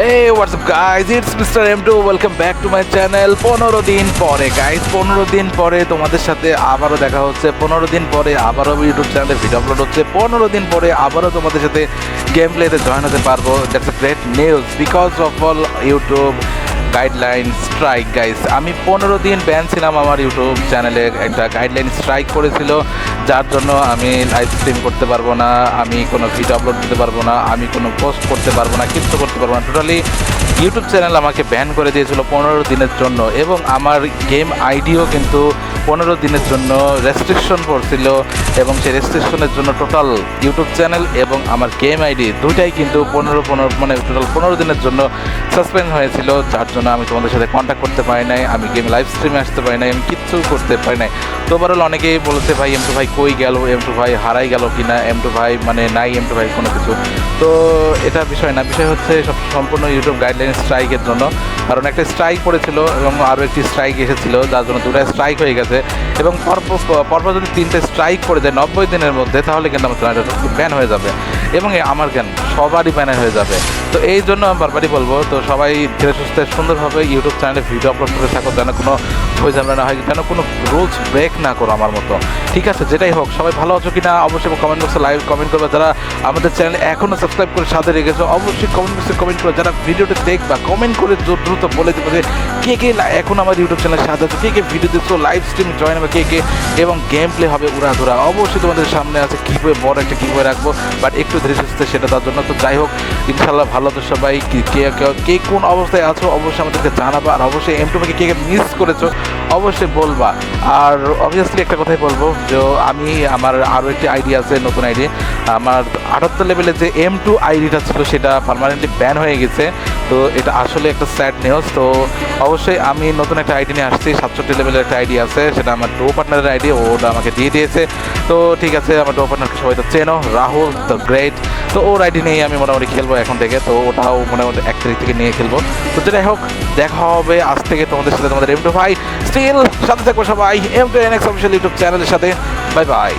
Hey, what's up guys? It's Mr. M2. Welcome back to my channel. পনেরো দিন পরে guys পনেরো দিন পরে তোমাদের সাথে আবারও দেখা হচ্ছে পনেরো দিন পরে আবারও ইউটিউব চ্যানেলে ভিডিও আপলোড হচ্ছে পনেরো দিন পরে আবারও তোমাদের সাথে গেম প্লেতে জয়েন হতে পারব that's great news because of all YouTube guideline strike guys আমি পনেরো দিন ব্যান ছিলাম আমার ইউটিউব চ্যানেলে একটা গাইডলাইন স্ট্রাইক করেছিল, যার জন্য আমি লাইভ স্ট্রিম করতে পারব না, আমি কোনো ভিডিও আপলোড দিতে পারব না, আমি কোনো পোস্ট করতে পারব না কিছু করতে পারব না। টোটালি ইউটিউব চ্যানেল আমাকে ব্যান করে দিয়েছিল পনেরো দিনের জন্য এবং আমার গেম আইডিও কিন্তু পনেরো দিনের জন্য রেস্ট্রিকশন পড়ছিল এবং সেই রেস্ট্রিকশনের জন্য টোটাল ইউটিউব চ্যানেল এবং আমার গেম আইডি দুইটাই কিন্তু পনেরো পনেরো মানে টোটাল পনেরো দিনের জন্য সাসপেন্ড হয়েছিল, যার জন্য আমি তোমাদের সাথে কন্ট্যাক্ট করতে পারি নাই, আমি গেম লাইভ স্ট্রিমে আসতে পারি নাই, আমি কিচ্ছু করতে পারি নাই। তো ওভারঅল অনেকেই বলেছে, ভাই এম টু ভাই কই গেল? এম টু ভাই হারাই গেল কি না এম টু ভাই মানে নাই এম টু ভাই কোনো কিছু। তো এটা বিষয় না, বিষয় হচ্ছে সব সম্পূর্ণ ইউটিউব গাইডলাইন স্ট্রাইকের জন্য। কারণ একটা স্ট্রাইক পড়েছিল এবং আরও একটি স্ট্রাইক এসেছিল, যার জন্য দুটো স্ট্রাইক হয়ে গেছে। এবং পরপর পরপর যদি তিনটে স্ট্রাইক পড়ে যায় নব্বই দিনের মধ্যে, তাহলে কিন্তু আমার চ্যানেলটা ব্যান হয়ে যাবে। এবং আমার কেন? সবারই ব্যান হয়ে যাবে। তো এই জন্য আমি বারবারই বলব, তো সবাই ধীরে সুস্থে, সুন্দরভাবে ইউটিউব চ্যানেলে ভিডিও আপলোড করে থাকো, যেন কোনো হয়ে যাবে না হয়, যেন কোনো রুলস ব্রেক না করো আমার মতো। ঠিক আছে, যেটাই হোক, সবাই ভালো আছো কিনা, অবশ্যই কমেন্ট বক্সে লাইভ কমেন্ট করবে। যারা আমাদের চ্যানেল এখনও সাবস্ক্রাইব করে সাথে রেখেছো, অবশ্যই কমেন্ট বক্সে কমেন্ট করে, যারা ভিডিওটা দেখবা কমেন্ট করে দ্রু- দ্রুত বলে দেবে যে কে কে এখন আমার ইউটিউব চ্যানেলের সাথে আছো, কে কে ভিডিও দেখছ লাইভ স্ট্রিম জয়েন হবে, কে কে, এবং গেম প্লে হবে উড়াধুরা। অবশ্যই তোমাদের সামনে আছে কীভাবে বড় একটা কীভাবে রাখব বাট একটু ধীরে সুস্থে সেটা তার জন্য। তো যাই হোক ইনশাল্লাহ ভালো তো সবাই, কে, কে- কে কোন অবস্থায় আছো অবশ্যই আমাদেরকে জানাবা, আর অবশ্যই এম টুকে কে কে মিস করেছ অবশ্যই বলবা। আর অবভিয়াসলি একটা কথাই বলব, যে আমি আমার আরও একটি আইডি আছে, নতুন আইডি আমার আটাত্তর লেভেলে যে এম টু আইডিটা ছিল, সেটা পারমানেন্টলি ব্যান হয়ে গেছে। তো এটা আসলে একটা স্যাড নিউজ তো অবশ্যই আমি নতুন একটা আইডি নিয়ে আসছি, সাতষট্টি লেভেলের একটা আইডি আছে, সেটা আমার ডো পার্টনারের আইডি ওটা আমাকে দিয়ে দিয়েছে। তো ঠিক আছে, আমার ডো পার্টনারকে সবাই তো চেনো, রাহুল দ্য গ্রেট তো ওর আইডি নিয়ে আমি মোটামুটি খেলব এখন থেকে, তো ওটাও মোটামুটি এক তারিখ থেকে নিয়ে খেলব। তো যেটাই হোক, দেখা হবে আজ থেকে তোমাদের সাথে তোমাদের এম টু ভাই স্টিল সাথে থাকব সবাই M two N X official YouTube চ্যানেলের সাথে। Bye bye